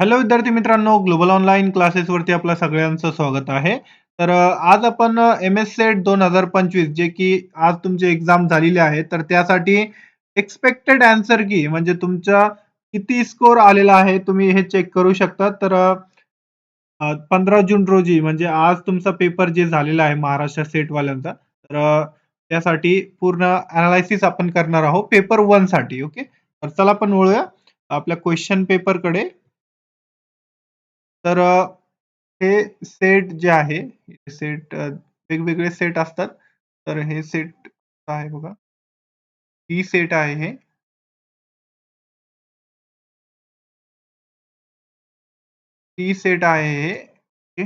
Hello विद्यार्थी मित्रांनो, global online क्लासेसवरती आपलं सगळ्यांचं स्वागत आहे. तर आज आपण एम-एस-सेट 2025 जे की आज तुमची एक्झाम झालेली आहे. तर त्यासाठी एक्सपेक्टेड आन्सर की म्हणजे तुमचा किती स्कोर आलेला आहे, तुम्ही हे चेक करू शकता. तर पंधरा जून रोजी म्हणजे आज तुमचा पेपर जे झालेला आहे महाराष्ट्र सेटवाल्यांचा, तर त्यासाठी पूर्ण अनालायसिस आपण करणार आहोत पेपर वनसाठी. ओके. तर चला आपण वळूया आपल्या क्वेशन पेपरकडे. तर हे सेट जे आहे, सेट वेगवेगळे सेट असतात. तर हे सेट आहे बघा. ही सेट आहे हे. ही सेट आहे हे.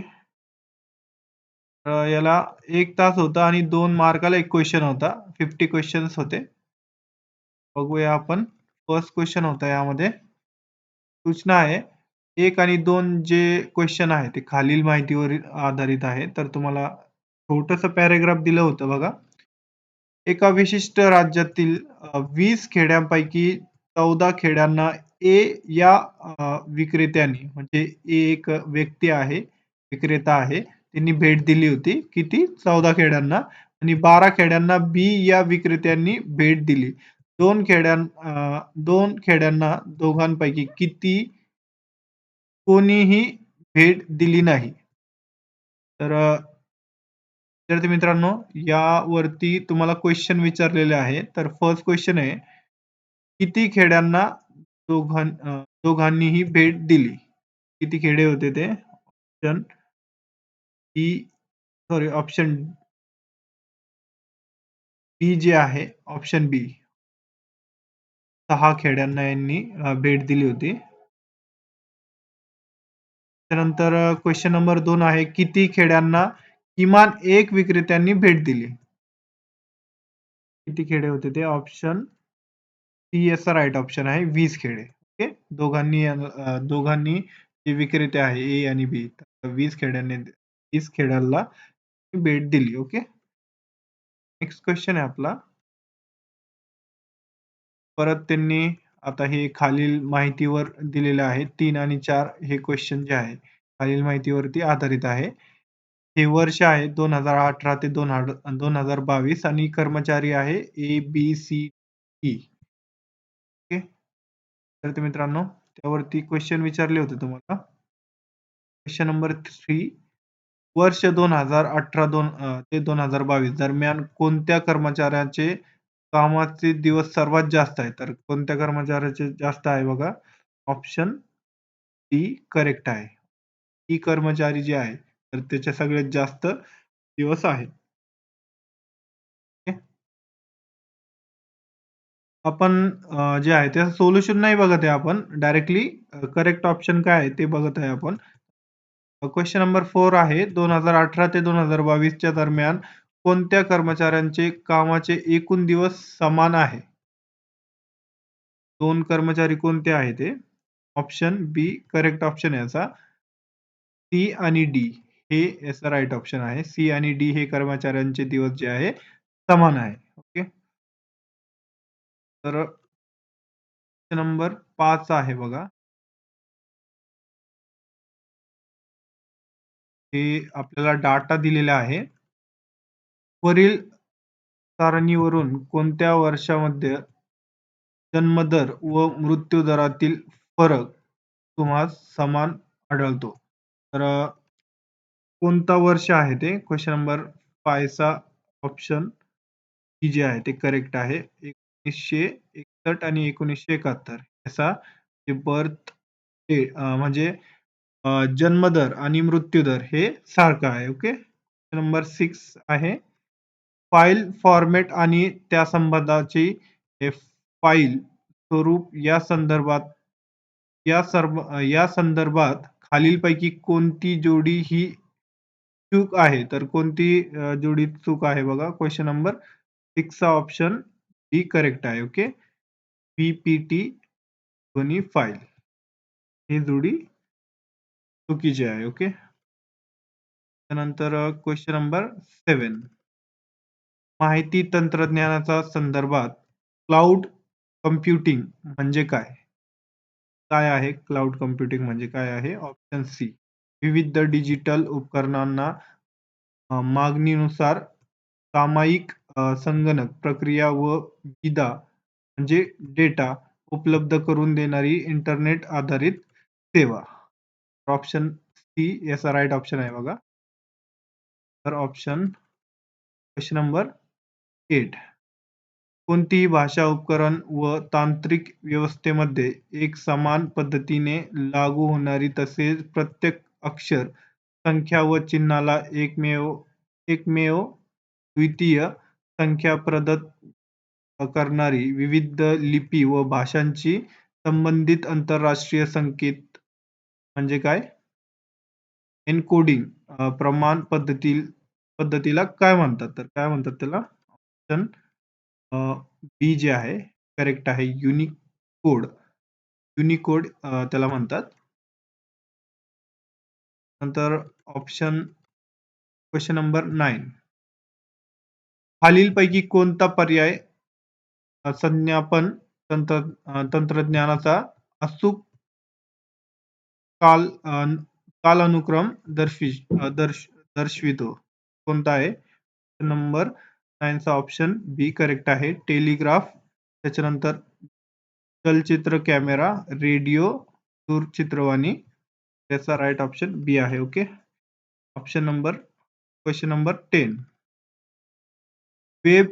याला एक तास होता आणि दोन मार्काला एक क्वेश्चन होता. फिफ्टी क्वेश्चन होते. बघूया आपण. फर्स्ट क्वेश्चन होता यामध्ये. सूचना आहे. एक आणि दोन जे क्वेश्चन आहे ते खालील माहितीवर आधारित आहे. तर तुम्हाला छोटंसं पॅरेग्राफ दिलं होतं बघा. एका विशिष्ट राज्यातील वीस खेड्यांपैकी 14 खेड्यांना ए या विक्रेत्यांनी म्हणजे ए एक व्यक्ती आहे, विक्रेता आहे. त्यांनी भेट दिली होती. किती? 14 खेड्यांना आणि 12 खेड्यांना बी या विक्रेत्यांनी भेट दिली. दोन खेड्यां दोन खेड्यांना दोघांपैकी किती कोणीही भेट दिली नाही. तर विद्यार्थी मित्रांनो, यावरती तुम्हाला क्वेश्चन विचारलेले आहे. तर फर्स्ट क्वेश्चन आहे, किती खेड्यांना दोघां दोघांनीही भेट दिली? किती खेडे होते ते? Option B sorry option B जे आहे, ऑप्शन बी सहा खेड्यांना यांनी भेट दिली होती. त्यानंतर क्वेश्चन नंबर दोन आहे, किती खेड्यांना किमान एक विक्रेत्यांनी भेट दिली? किती खेडे होते ते? ऑप्शन सी याचा राईट ऑप्शन आहे वीस खेडे. ओके. दोघांनी दोघांनी जे विक्रेते आहे ए आणि बी वीस खेड्यांनी वीस खेड्याला भेट दिली. ओके. नेक्स्ट क्वेश्चन आहे आपला. परत त्यांनी आता हे खालील माहितीवर दिलेलं आहे. तीन आणि चार हे क्वेश्चन जे आहे, खालील माहितीवरती आधारित आहे. हे वर्ष आहे 2018 ते 2022 आणि कर्मचारी आहे A, B, C, E. Okay. विद्यार्थी मित्रांनो, त्यावरती क्वेश्चन विचारले होते तुम्हाला. क्वेश्चन नंबर थ्री वर्ष 2018 दोन ते दोन हजार बावीस दरम्यान कोणत्या कर्मचाऱ्याचे कामाचे दिवस सर्वात जास्त आहे? तर कोणत्या कर्मचाऱ्याचे जास्त आहे बघा? ऑप्शन डी करेक्ट आहे. ई कर्मचारी जे आहे, तर त्याचे सगळ्यात जास्त दिवस आहेत आपण जे आहे त्याचं सोल्युशन नाही बघत आहे आपण. डायरेक्टली करेक्ट ऑप्शन काय आहे ते बघत आहे आपण. क्वेश्चन नंबर फोर आहे 2018 ते 2022 च्या दरम्यान कोणत्या कर्मचाऱ्यांचे कामाचे एकूण दिवस समान आहे? दोन कर्मचारी कोणते आहे ते? ऑप्शन बी करेक्ट ऑप्शन याचा. सी आणि डी हे याचा राईट ऑप्शन आहे. सी आणि डी हे कर्मचाऱ्यांचे दिवस जे आहे समान आहे. ओके. तर नंबर पाच आहे बघा. हे आपल्याला डाटा दिलेला आहे. वरील सारणीवरून कोणत्या वर्षामध्ये जन्मदर व मृत्यू दरातील फरक तुम्हास समान आढळतो? तर कोणता वर्ष आहे ते? क्वेश्चन नंबर फायचा ऑप्शन ही जे आहे ते करेक्ट आहे. 1961 आणि 1971 याचा जे बर्थ डे म्हणजे जन्मदर आणि मृत्यूदर हे सारखं आहे. ओके. नंबर सिक्स आहे. फाईल फॉरमॅट आणि त्या संबंधाची फाईल स्वरूप या संदर्भात या सर्व या संदर्भात खालीलपैकी कोणती जोडी ही चूक आहे? तर कोणती जोडी चूक आहे बघा? क्वेश्चन नंबर सिक्सचा ऑप्शन डी करेक्ट आहे. ओके. पी-पी-टी दोन्ही फाईल. ही जोडी चुकीची आहे. ओके. त्यानंतर क्वेश्चन नंबर सेवन माहिती तंत्रज्ञानाच्या संदर्भात क्लाउड कम्प्युटिंग म्हणजे काय? काय आहे? क्लाउड कम्प्युटिंग म्हणजे काय आहे? ऑप्शन सी विविध डिजिटल उपकरणांना मागणीनुसार सामायिक संगणक प्रक्रिया व विदा म्हणजे डेटा उपलब्ध करून देणारी इंटरनेट आधारित सेवा. ऑप्शन सी याचा राईट ऑप्शन आहे बघा. तर ऑप्शन क्वेश्चन नंबर एट कोणतीही भाषा उपकरण व तांत्रिक व्यवस्थेमध्ये एक समान पद्धतीने लागू होणारी तसेच प्रत्येक अक्षर संख्या व चिन्हाला एकमेव एकमेव द्वितीय संख्या प्रदत्त करणारी विविध लिपी व भाषांची संबंधित आंतरराष्ट्रीय संकेत म्हणजे काय? एन्कोडिंग प्रमाण पद्धती पद्धतीला काय म्हणतात तर? काय म्हणतात त्याला? ऑप्शन बी जे आहे करेक्ट आहे युनिक कोड युनिकोड त्याला म्हणतात. नंतर ऑप्शन क्वेश्चन नंबर नाईन खालीलपैकी कोणता पर्याय संज्ञापन तंत्र तंत्रज्ञानाचा अचूक काल कालानुक्रम दर्शवी दर्श दर्शवितो? कोणता आहे? नंबर नाईनचा ऑप्शन बी करेक्ट आहे. टेलिग्राफ त्याच्यानंतर चलचित्र कॅमेरा रेडिओ दूरचित्रवाणी त्याचा राईट ऑप्शन बी आहे okay option number question number ten web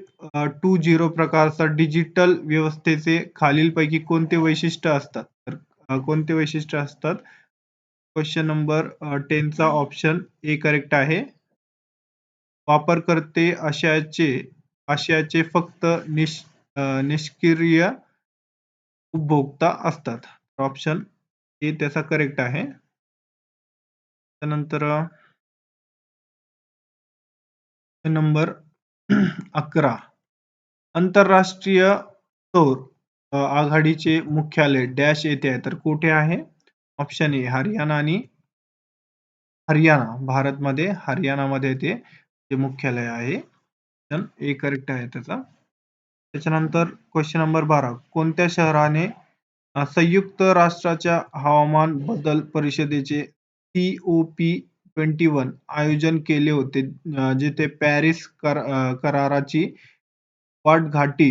two zero प्रकारचा डिजिटल व्यवस्थेचे खालीलपैकी कोणते वैशिष्ट्य असतात? तर कोणते वैशिष्ट्य असतात? क्वेश्चन नंबर टेनचा ऑप्शन ए करेक्ट आहे. वापरकर्ते आशयाचे आशयाचे फक्त निश निष्क्रिय उपभोक्ता असतात. ऑप्शन ए त्याचा करेक्ट आहे. त्यानंतर नंबर अकरा. आंतरराष्ट्रीय सौर आघाडीचे मुख्यालय डॅश येथे आहे. तर कुठे आहे? ऑप्शन ए हरियाणा आणि हरियाणा. भारतमध्ये हरियाणामध्ये ते जे मुख्यालय आहे ए करेक्ट आहे त्याचा. त्याच्यानंतर क्वेश्चन नंबर बारा. कोणत्या शहराने संयुक्त राष्ट्राच्या हवामान बदल परिषदेचे C O P twenty one आयोजन केले होते जिथे पॅरिस कर कराराची वाटघाटी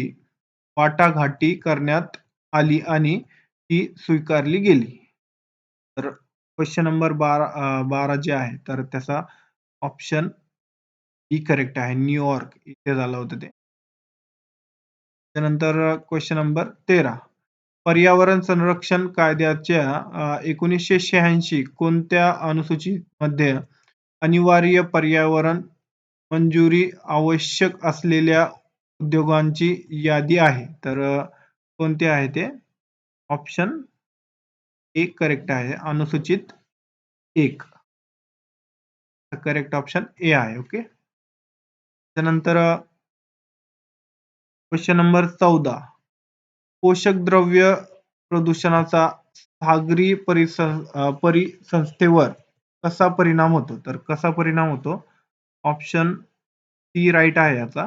वाटाघाटी करण्यात आली आणि ती स्वीकारली गेली. तर क्वेश्चन नंबर बारा बारा जे आहे तर त्याचा ऑप्शन ई करेक्ट आहे. न्यूयॉर्क इथे झालं होतं ते. त्यानंतर क्वेश्चन नंबर तेरा. पर्यावरण संरक्षण कायद्याच्या एकोणीसशे शहाऐंशी कोणत्या अनुसूचीमध्ये अनिवार्य पर्यावरण मंजुरी आवश्यक असलेल्या उद्योगांची यादी आहे? तर कोणते आहे ते? ऑप्शन एक करेक्ट आहे. अनुसूचित एक. करेक्ट ऑप्शन ए आहे. ओके त्यानंतर क्वेश्चन नंबर चौदा. पोषक द्रव्य प्रदूषणाचा सागरी परिसंस्थेवर कसा परिणाम होतो? तर कसा परिणाम होतो? ऑप्शन सी राईट आहे याचा.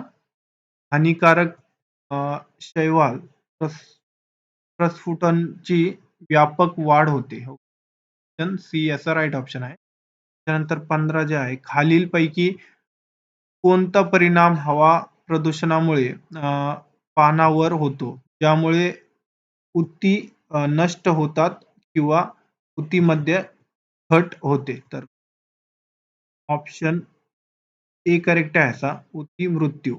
हानिकारक शैवाल प्रस्फुटनची व्यापक वाढ होते. हो. ऑप्शन सी याचा राईट ऑप्शन आहे. त्यानंतर पंधरा जे आहे खालीलपैकी कोणता परिणाम हवा प्रदूषणामुळे अं पानावर होतो? ज्यामुळे उती नष्ट होतात किंवा उतीमध्ये घट होते. तर ऑप्शन ए करेक्ट आहे असा. उती मृत्यू.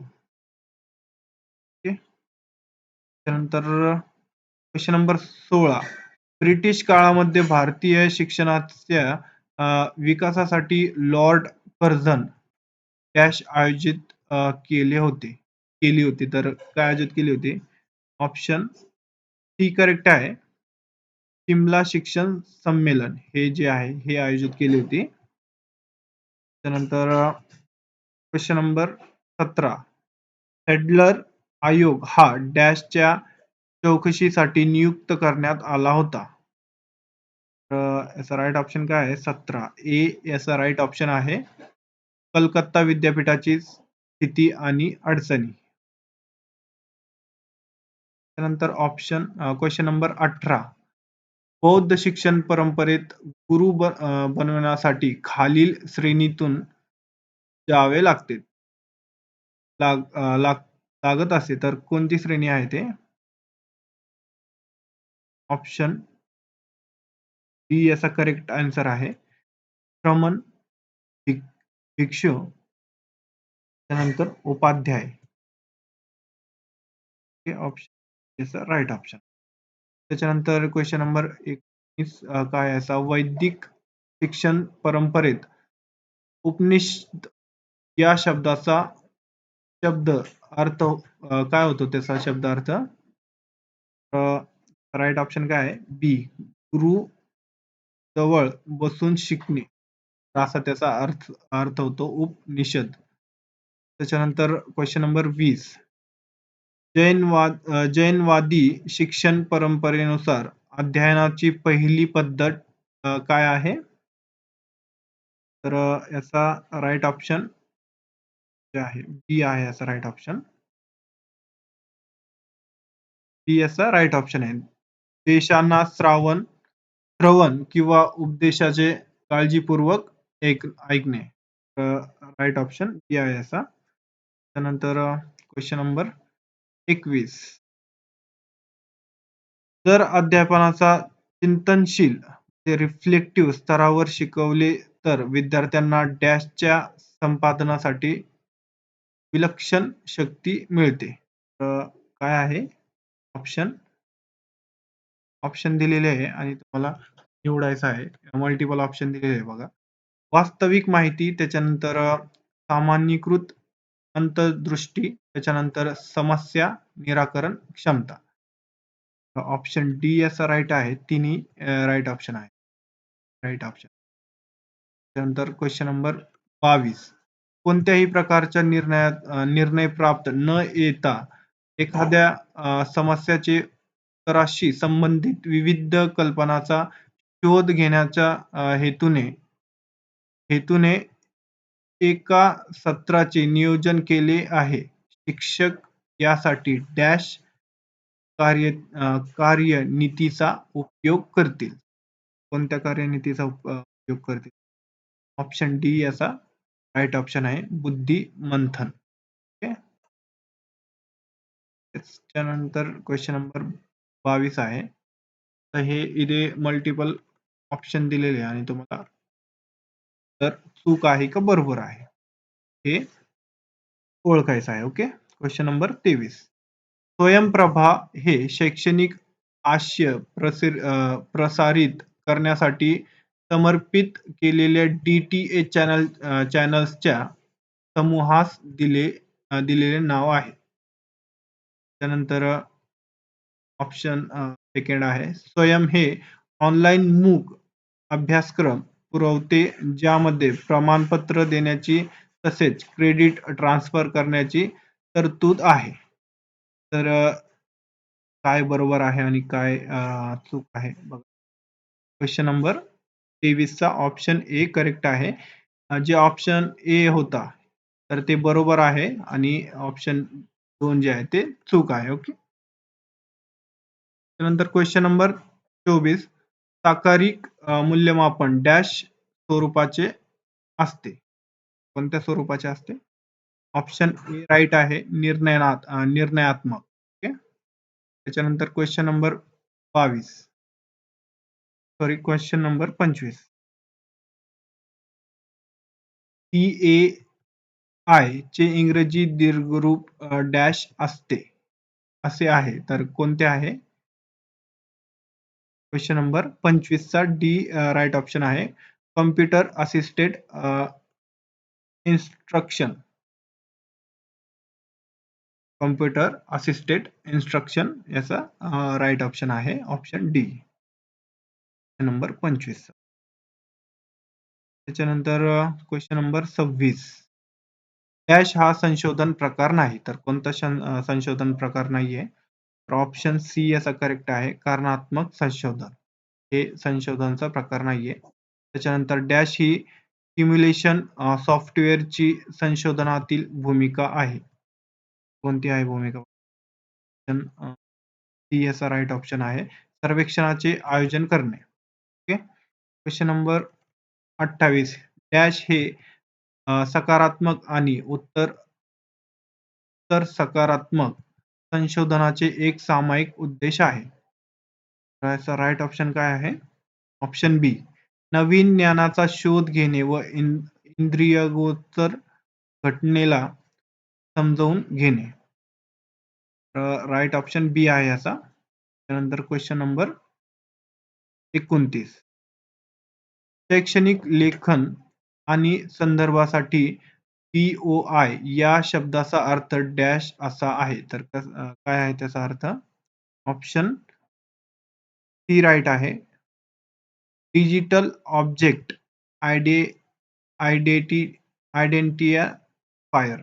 त्यानंतर क्वेश्चन नंबर सोळा. ब्रिटिश काळामध्ये भारतीय शिक्षणाच्या विकासासाठी लॉर्ड कर्झन डॅश आयोजित केले होते. केली होती. तर काय आयोजित केली होती? ऑप्शन सी करेक्ट आहे. शिमला शिक्षण संमेलन हे जे आहे हे आयोजित केले होते. त्यानंतर क्वेश्चन नंबर सतरा. हेडलर आयोग हा डॅशच्या चौकशीसाठी नियुक्त करण्यात आला होता. याचा राईट ऑप्शन काय आहे? सतरा. ए याचा राईट ऑप्शन आहे. कलकत्ता विद्यापीठाची स्थिती आणि अडचणी. त्यानंतर ऑप्शन क्वेश्चन नंबर अठरा. बौद्ध शिक्षण परंपरेत गुरु बनवण्यासाठी खालील श्रेणीतून जावे लागते. लाग लाग लागत असे तर कोणती श्रेणी आहे ते? ऑप्शन बी याचा करेक्ट आन्सर आहे. श्रमण भिक्षू त्यानंतर उपाध्याय. हे ऑप्शन राईट ऑप्शन त्याच्यानंतर क्वेश्चन नंबर एकोणीस काय असा वैदिक शिक्षण परंपरेत उपनिषद या शब्दाचा शब्द अर्थ काय होतो त्याचा शब्द अर्थ? राईट ऑप्शन काय आहे? बी गुरु जवळ बसून शिकणे. असा त्याचा अर्थ अर्थ होतो उपनिषद. त्याच्यानंतर क्वेश्चन नंबर वीस. जैनवाद जैनवादी शिक्षण परंपरेनुसार अध्ययनाची पहिली पद्धत काय आहे? तर याचा राईट ऑप्शन आहे बी आहे याचा राईट ऑप्शन बी याचा राईट ऑप्शन आहे. देशांना श्रावण श्रवण किंवा उपदेशाचे काळजीपूर्वक ऐक ऐकणे. राईट ऑप्शन बी आहे याचा. त्यानंतर क्वेश्चन नंबर एकवीस. जर अध्यापनाचा चिंतनशील रिफ्लेक्टिव्ह स्तरावर शिकवले तर विद्यार्थ्यांना डॅशच्या संपादनासाठी विलक्षण शक्ती मिळते. तर काय आहे? ऑप्शन ऑप्शन दिलेले आहे आणि तुम्हाला निवडायचं आहे. मल्टिपल ऑप्शन दिलेले आहे बघा. वास्तविक माहिती त्याच्यानंतर सामान्यीकृत अंतर्दृष्टी त्याच्यानंतर समस्या निराकरण क्षमता. ऑप्शन डी याचा राईट आहे. तिन्ही राईट ऑप्शन आहे. राईट ऑप्शन त्यानंतर क्वेश्चन नंबर बावीस. कोणत्याही प्रकारच्या निर्णयात निर्णय प्राप्त न येता एखाद्या समस्याचे उत्तराशी संबंधित विविध कल्पनाचा शोध घेण्याच्या हेतूने हेतूने एका सत्राचे नियोजन केले आहे. शिक्षक यासाठी डॅश कार्य कार्यनीतीचा उपयोग करतील. कोणत्या कार्यनीतीचा उपयोग करतील? ऑप्शन डी याचा राईट ऑप्शन आहे बुद्धी मंथन ओके? त्याच्यानंतर क्वेश्चन नंबर बावीस आहे. तर हे इथे मल्टिपल ऑप्शन दिलेले आहे आणि तुम्हाला तर चूक आहे का बरोबर आहे? हे ओळखायचं आहे ओके क्वेश्चन नंबर तेवीस. स्वयंप्रभा हे शैक्षणिक आशय प्रसिर प्रसारित करण्यासाठी समर्पित केलेल्या डी टी एच चॅनल चॅनल्सच्या समूहास दिले दिलेले नाव आहे. त्यानंतर ऑप्शन सेकंड आहे. स्वयं हे ऑनलाईन मूक अभ्यासक्रम पुरवते ज्यामध्ये प्रमाणपत्र देण्याची तसेच क्रेडिट ट्रान्सफर करण्याची तरतूद आहे. तर काय बरोबर आहे आणि काय चूक आहे? बघा. क्वेश्चन नंबर तेवीसचा ऑप्शन ए करेक्ट आहे. जे ऑप्शन ए होता तर ते बरोबर आहे आणि ऑप्शन दोन जे आहे ते चूक आहे ओके त्यानंतर क्वेश्चन नंबर चोवीस. साकारिक मूल्यमापन डॅश स्वरूपाचे असते. कोणत्या स्वरूपाचे असते? ऑप्शन ए राईट आहे निर्णयात निर्णयात्मक. ओके? त्याच्यानंतर क्वेश्चन नंबर बावीस. सॉरी क्वेश्चन नंबर पंचवीस. टी ए आय चे इंग्रजी दीर्घरूप डॅश असते. असे आहे. तर कोणते आहे? क्वेश्चन नंबर पंचवीसचा डी राईट ऑप्शन आहे. Computer assisted instruction computer assisted instruction याचा राईट ऑप्शन आहे. ऑप्शन डी नंबर पंचवीस. त्याच्यानंतर क्वेश्चन नंबर सव्वीस. डॅश हा संशोधन प्रकार नाही तर कोणता संशोधन प्रकार नाहीये. तर ऑप्शन सी याचा करेक्ट आहे. कारणात्मक संशोधन. हे संशोधनचा प्रकार नाहीये. त्याच्यानंतर डॅश ही सिम्युलेशन सॉफ्टवेअरची संशोधनातील भूमिका आहे. कोणती आहे भूमिका? सी याचा राईट ऑप्शन आहे. सर्वेक्षणाचे आयोजन करणे. ओके क्वेश्चन नंबर अठ्ठावीस. डॅश हे सकारात्मक आणि उत्तर उत्तर सकारात्मक संशोधनाचे एक सामायिक उद्देश आहे. याचा राईट ऑप्शन काय आहे? ऑप्शन बी नवीन ज्ञानाचा शोध घेणे व इंद्रियगोचर घटनेला समजवून घेणे. राईट ऑप्शन बी आहे याचा. त्यानंतर क्वेश्चन नंबर एकोणतीस. शैक्षणिक लेखन आणि संदर्भासाठी आय या शब्दाचा अर्थ डॅश असा आहे. तर काय आहे त्याचा अर्थ? ऑप्शन सी राईट आहे. डिजिटल ऑब्जेक्ट आयडे, आयडेंटी, आयडेंटिफायर.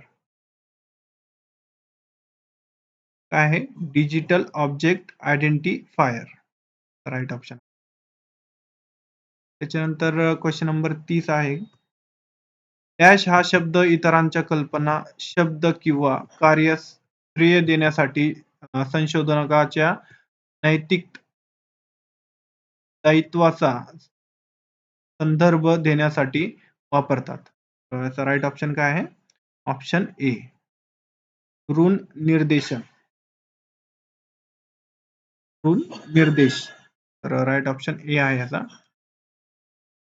काय आहे? Digital object identifier. Right option. त्याच्यानंतर क्वेश्चन नंबर तीस आहे. डॅश हा शब्द इतरांच्या कल्पना शब्द किंवा कार्य श्रेय देण्यासाठी संशोधकाच्या नैतिक दायित्वाचा संदर्भ देण्यासाठी वापरतात. याचा राईट ऑप्शन काय आहे? ऑप्शन ए ऋण निर्देशन. ऋण निर्देश. तर राईट ऑप्शन ए आहे याचा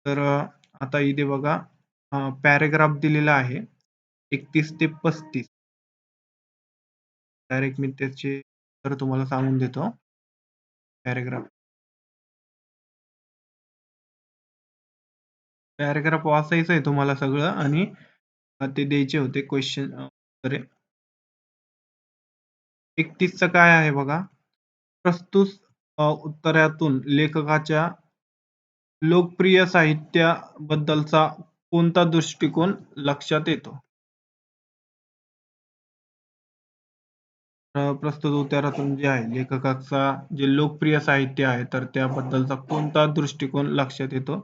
तर आता इथे बघा. पॅरेग्राफ दिलेला आहे. एकतीस ते पस्तीस. डायरेक्ट मी त्याचे तर तुम्हाला सांगून देतो. पॅरेग्राफ पॅरेग्राफ वाचायचं आहे तुम्हाला सगळं आणि ते द्यायचे होते क्वेश्चन उत्तरे. एकतीसचं काय आहे बघा? प्रस्तुत उत्तरातून लेखकाच्या लोकप्रिय साहित्याबद्दलचा कोणता दृष्टिकोन लक्षात येतो? प्रस्तुत उत्तरातून जे आहे लेखकाचा जे लोकप्रिय साहित्य आहे तर त्याबद्दलचा कोणता दृष्टिकोन लक्षात येतो?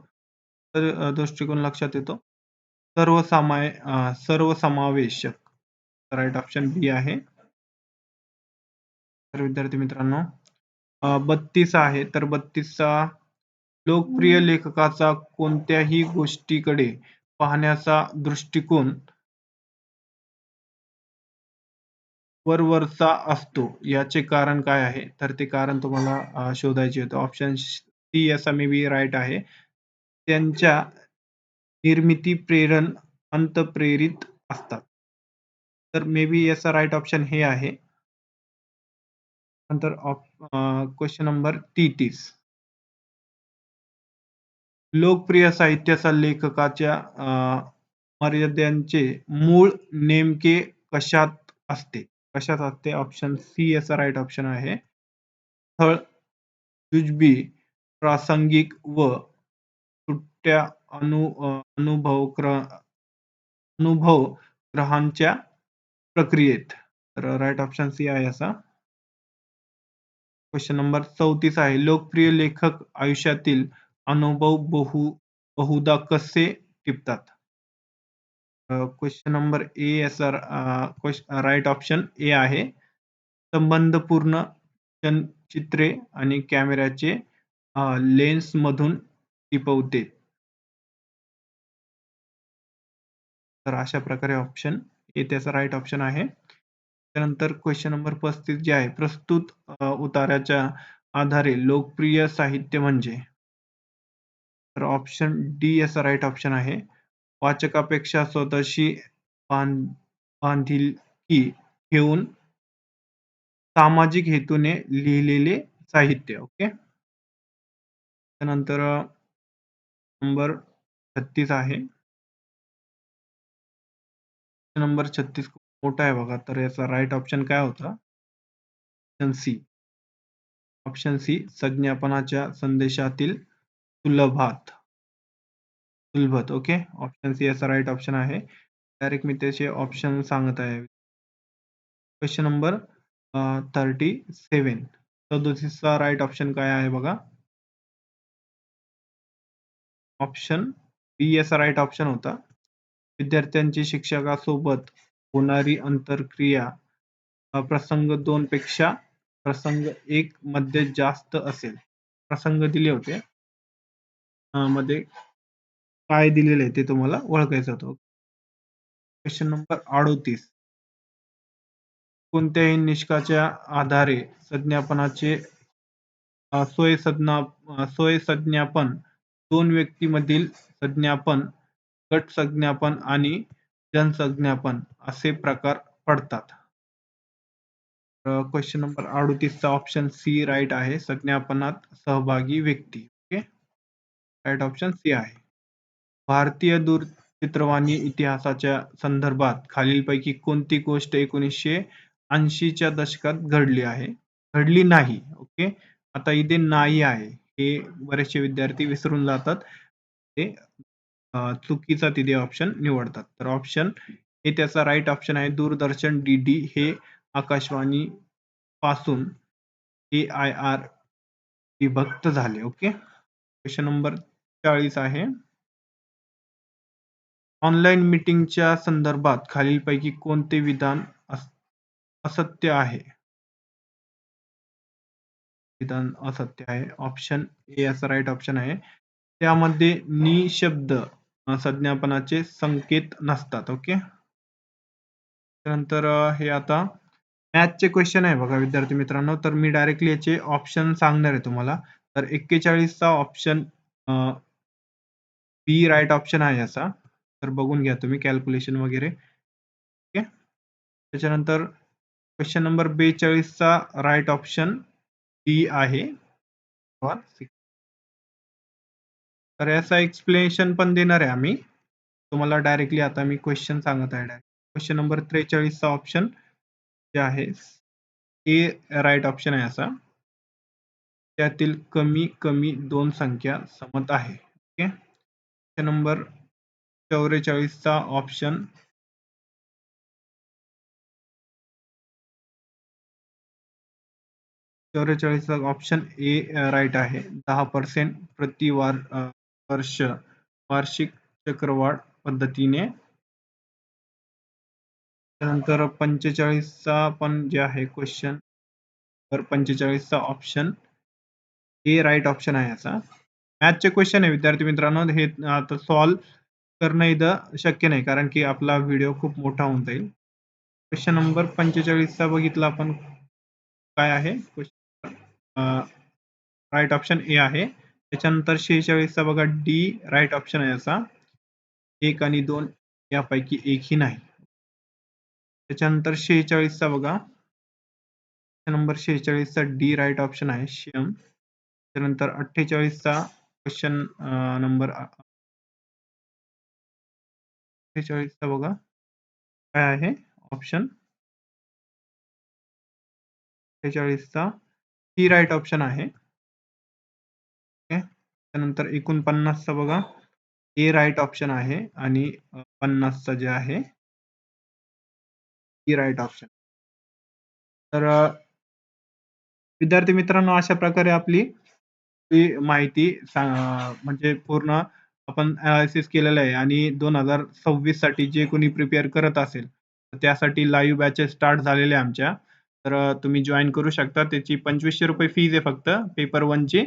तर दृष्टिकोन लक्षात येतो. सर्वसामाय सर्वसमावेशक. राईट ऑप्शन बी आहे. तर विद्यार्थी मित्रांनो बत्तीस आहे. तर बत्तीसचा लोकप्रिय लेखकाचा कोणत्याही गोष्टीकडे पाहण्याचा दृष्टिकोन वरवरचा असतो. याचे कारण काय आहे? तर ते कारण तुम्हाला शोधायचे होते. ऑप्शन सी याचा मे बी राईट आहे. त्यांच्या निर्मिती प्रेरण अंतप्रेरित असतात. तर मे बी याचा राईट ऑप्शन हे आहे. नंतर क्वेश्चन नंबर तीतीस लोकप्रिय साहित्याचा लेखकाच्या मर्यादांचे मूळ नेमके कशात असते? कशात असते? ऑप्शन सी याचा राईट ऑप्शन आहे. स्थळ जुजबी, प्रासंगिक व सुट्ट्या अनु अनुभव अनुभव ग्रहांच्या प्रक्रियेत. तर राईट ऑप्शन सी आहे क्वेश्चन नंबर चौतीस आहे. लोकप्रिय लेखक आयुष्यातील अनुभव बहु बहुधा कसे टिपतात? Question number A sir right option A आहे. संबंधपूर्ण चित्रे आणि कॅमेऱ्याचे लेन्स मधून टिपवते. तर अशा प्रकारे ऑप्शन ए त्याचा राईट ऑप्शन आहे. त्यानंतर क्वेश्चन नंबर पस्तीस जे आहे प्रस्तुत उताराच्या आधारे लोकप्रिय साहित्य म्हणजे? तर ऑप्शन डी याचा राईट ऑप्शन आहे. वाचकापेक्षा स्वतःशी बांधिलकी घेऊन सामाजिक हेतूने लिहिलेले साहित्य ओके त्यानंतर नंबर छत्तीस आहे. नंबर छत्तीस खूप मोठा आहे बघा तर याचा राईट ऑप्शन काय होता? ऑप्शन सी ऑप्शन सी संज्ञापनाच्या संदेशातील सुलभात सुलभत ओके? ऑप्शन सी याचा राईट ऑप्शन आहे. डायरेक्ट मी त्याचे ऑप्शन सांगत आहे. क्वेश्चन नंबर थर्टी सेवन सदोतीसचा राईट ऑप्शन काय आहे बघा? ऑप्शन बी याचा राईट ऑप्शन होता. विद्यार्थ्यांची शिक्षकासोबत होणारी अंतरक्रिया प्रसंग दोन पेक्षा प्रसंग एक मध्ये जास्त असेल. प्रसंग दिले होते. मध्ये काय दिलेलं आहे ते तुम्हाला ओळखायचं होतं क्वेश्चन नंबर अडोतीस. कोणत्याही निष्काच्या आधारे संज्ञापनाचे अ, सोय संज्ञा अ, सोय संज्ञापन दोन व्यक्तीमधील संज्ञापन गट संज्ञापन आणि जनसंज्ञापन असे प्रकार पडतात. क्वेश्चन नंबर अडोतीसचा ऑप्शन सी राईट आहे संज्ञापनात सहभागी व्यक्ती. राईट ऑप्शन सी आहे. भारतीय दूरचित्रवाणी इतिहासाच्या संदर्भात खालीलपैकी कोणती गोष्ट एकोणीसशे ऐंशीच्या दशकात घडली आहे? घडली नाही ओके आता इथे नाही आहे. हे बरेचसे विद्यार्थी विसरून जातात. ते चुकीचा तिथे ऑप्शन निवडतात. तर ऑप्शन हे त्याचा राईट ऑप्शन आहे. दूरदर्शन डी डी हे आकाशवाणी पासून ए आय आर विभक्त झाले ओके क्वेश्चन नंबर चाळीस आहे. ऑनलाईन मीटिंगच्या संदर्भात खालीलपैकी कोणते विधान असत्य आहे? विधान असत्य आहे. ऑप्शन ए याचा राईट ऑप्शन आहे. त्यामध्ये निशब्द संज्ञापनाचे संकेत नसतात ओके त्यानंतर हे आता मॅथचे क्वेश्चन आहे बघा विद्यार्थी मित्रांनो. तर मी डायरेक्टली याचे ऑप्शन सांगणार आहे तुम्हाला. तर एक्केचाळीसचा ऑप्शन बी राईट ऑप्शन आहे याचा. तर बघून घ्या तुम्ही कॅल्क्युलेशन वगैरे. ओके त्याच्यानंतर क्वेश्चन नंबर बेचाळीसचा राईट ऑप्शन डी आहे. तर याचा एक्सप्लेनेशन पण देणार आहे आम्ही. तुम्हाला डायरेक्टली आता मी क्वेश्चन सांगत आहे डायरेक्ट क्वेश्चन नंबर त्रेचाळीसचा ऑप्शन जे आहे ए राईट ऑप्शन आहे असा त्यातील कमी कमी दोन संख्या समत आहे. ओके क्वेश्चन नंबर चौवेचाळीसचा ऑप्शन चौवेचाळीसचा ऑप्शन ए राईट आहे. दहा पर्सेंट प्रति वार वर्ष वार्षिक चक्रवाढ पद्धतीने. त्यानंतर पंचेचाळीसचा पण जे आहे क्वेश्चन तर पंचेचाळीसचा ऑप्शन ए राईट ऑप्शन आहे याचा. मॅथचे क्वेश्चन आहे विद्यार्थी मित्रांनो. हे आता सॉल्व करणं इथं शक्य नाही कारण की आपला व्हिडिओ खूप मोठा होऊन जाईल. क्वेश्चन नंबर पंचेचाळीसचा बघितला आपण. काय आहे? राईट ऑप्शन ए आहे. त्याच्यानंतर शेहेचाळीसचा बघा. डी राईट ऑप्शन आहे याचा. एक आणि दोन यापैकी एकही नाही. त्याच्यानंतर शेहेचाळीसचा बघा. नंबर शेहेचाळीसचा डी राईट ऑप्शन आहे. शेम त्यानंतर अठ्ठेचाळीसचा क्वेश्चन नंबर अठ्ठेचाळीसचा बघा. काय आहे? ऑप्शन अठ्ठेचाळीसचा. ही राईट ऑप्शन आहे. त्यानंतर एकोणपन्नासचा बघा. ए राईट ऑप्शन आहे आणि पन्नासचा जे आहे ई राईट ऑप्शन तर विद्यार्थी मित्रांनो अशा प्रकारे आपली माहिती म्हणजे पूर्ण आपण अनालिसिस केलेलं आहे आणि दोन हजार सव्वीससाठी जे कोणी प्रिपेअर करत असेल त्यासाठी लाईव्ह बॅचेस स्टार्ट झालेले आमच्या. तर तुम्ही जॉईन करू शकता. त्याची पंचवीसशे रुपये फीज आहे फक्त पेपर वनची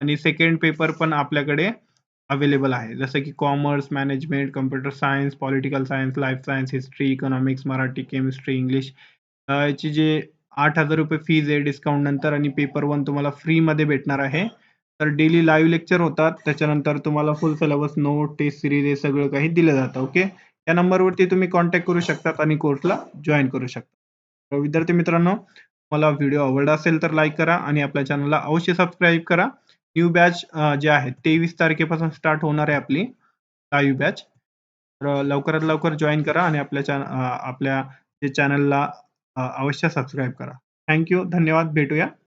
आणि सेकंड पेपर पण आपल्याकडे अवेलेबल आहे. जसं की commerce management computer science political science life science history economics Marathi chemistry English याची जे आठ हजार रुपये फीज आहे डिस्काउंट नंतर आणि पेपर वन तुम्हाला फ्रीमध्ये भेटणार आहे. तर डेली लाईव्ह लेक्चर होतात. त्याच्यानंतर तुम्हाला full syllabus note test series हे सगळं काही दिलं जातं ओके या नंबरवरती तुम्ही कॉन्टॅक्ट करू शकतात आणि कोर्सला जॉईन करू शकता विद्यार्थी मित्रांनो मला व्हिडिओ आवडला असेल तर लाईक करा आणि आपल्या चॅनलला अवश्य सबस्क्राईब करा. न्यू बॅच जे आहे तेवीस तारखेपासून स्टार्ट होणार आहे आपली लाईव्ह बॅच तर लवकरात लवकर जॉईन करा आणि आपल्या चॅन आपल्या जे चॅनलला अवश्य सबस्क्राईब करा. थँक्यू धन्यवाद. भेटूया.